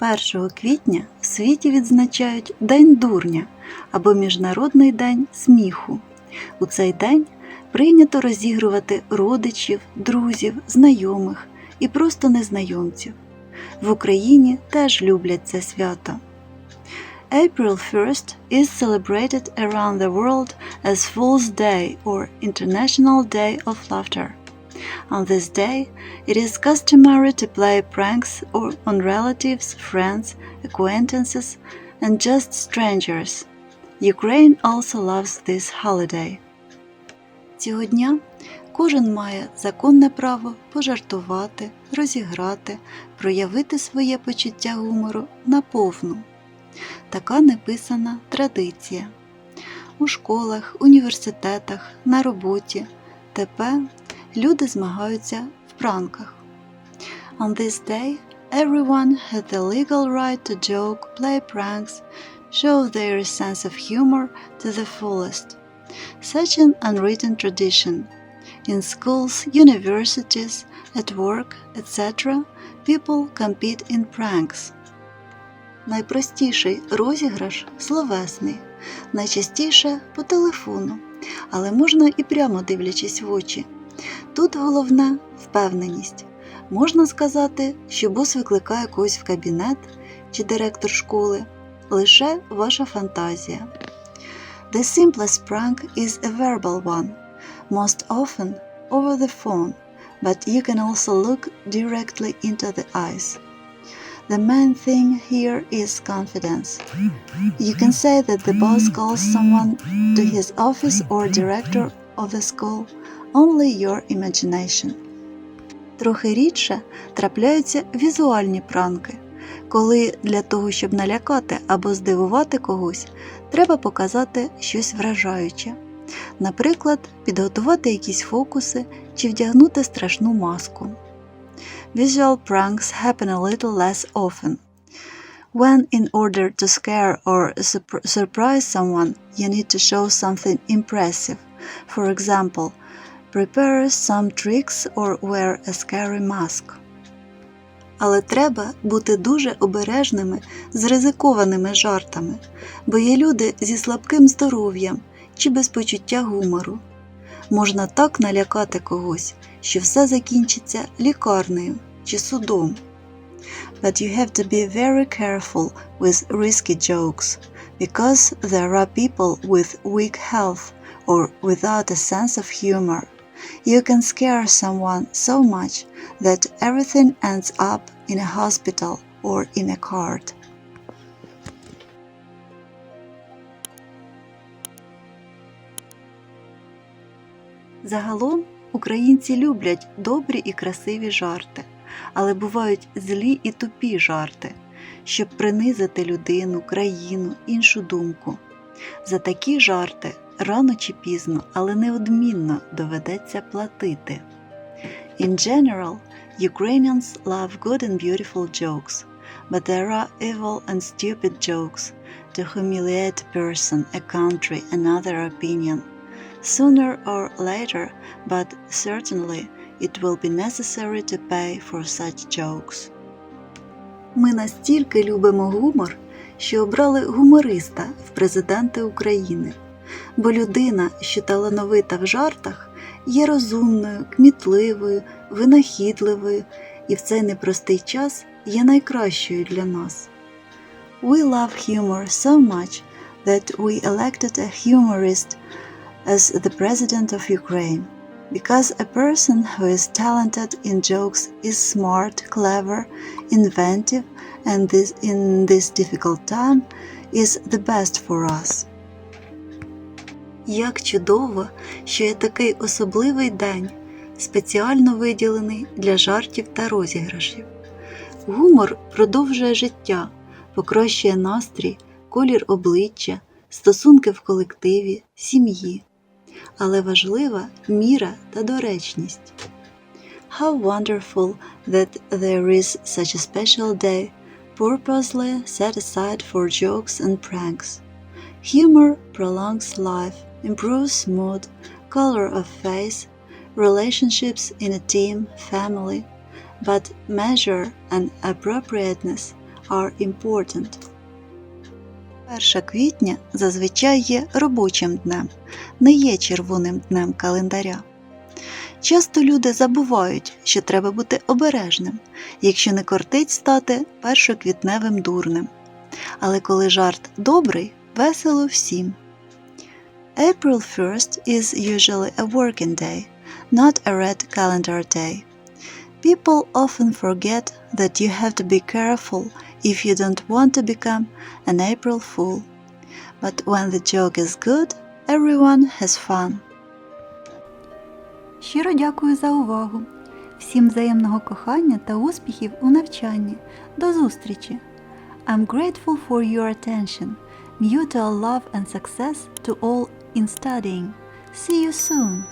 1 квітня в світі відзначають День дурня або Міжнародний день сміху. У цей день прийнято розігрувати родичів, друзів, знайомих і просто незнайомців. В Україні теж люблять це свято. April 1st is celebrated around the world as Fool's Day or International Day of Laughter. On this day, it is customary to play pranks on relatives, friends, acquaintances, and just strangers. Ukraine also loves this holiday. Цього дня кожен має законне право пожартувати, розіграти, проявити своє почуття гумору наповну. Така неписана традиція. У школах, університетах, на роботі ТП люди змагаються в пранках. On this day, everyone has the legal right to joke, play pranks, show their sense of humor to the fullest. Such an unwritten tradition. In schools, universities, at work, etc., people compete in pranks. Найпростіший розіграш словесний, найчастіше по телефону, але можна і прямо дивлячись в очі. Тут головне впевненість. Можна сказати, що бос викликає когось в кабінет чи директор школи, лише ваша фантазія. The simplest prank is a verbal one, most often over the phone, but you can also look directly into the eyes. The main thing here is confidence. You can say that the boss calls someone to his office or director of the school, only your imagination. Трохи рідше трапляються візуальні пранки, коли для того, щоб налякати або здивувати когось, треба показати щось вражаюче. Наприклад, підготувати якісь фокуси чи вдягнути страшну маску. Visual pranks happen a little less often. When, in order to scare or surprise someone, you need to show something impressive. For example, prepare some tricks or wear a scary mask. Але треба бути дуже обережними з ризикованими жартами, бо є люди зі слабким здоров'ям чи без почуття гумору. Можна так налякати когось, що все закінчиться лікарнею чи судом. But you have to be very careful with risky jokes, because there are people with weak health or without a sense of humor. You can scare someone so much that everything ends up in a hospital or in a cart. Загалом українці люблять добрі і красиві жарти, але бувають злі і тупі жарти, щоб принизити людину, країну, іншу думку. За такі жарти рано чи пізно, але неодмінно доведеться платити. In general, Ukrainians love good and beautiful jokes, but there are evil and stupid jokes to humiliate a person, a country, another opinion. Sooner or later, but certainly, it will be necessary to pay for such jokes. Ми настільки любимо гумор, що обрали гумориста в президенти України. Бо людина, що талановита в жартах, є розумною, кмітливою, винахідливою і в цей непростий час є найкращою для нас. We love humor so much that we elected a humorist as the president of Ukraine. Because a person who is talented in jokes is smart, clever, inventive, and this, in this difficult time is the best for us. Як чудово, що є такий особливий день, спеціально виділений для жартів та розіграшів. Гумор продовжує життя, покращує настрій, колір обличчя, стосунки в колективі, сім'ї. Але важлива міра та доречність. How wonderful that there is such a special day purposely set aside for jokes and pranks. Humor prolongs life, improves mood, color of face, relationships in a team, family, but measure and appropriateness are important. 1 квітня зазвичай є робочим днем, не є червоним днем календаря. Часто люди забувають, що треба бути обережним, якщо не кортить стати першоквітневим дурнем. Але коли жарт добрий, весело всім. April 1st is usually a working day, not a red calendar day. People often forget that you have to be careful if you don't want to become an April fool. But when the joke is good, everyone has fun. Щиро дякую за увагу. Всім взаємного кохання та успіхів у навчанні. До зустрічі! I'm grateful for your attention. Mutual love and success to all in studying. See you soon!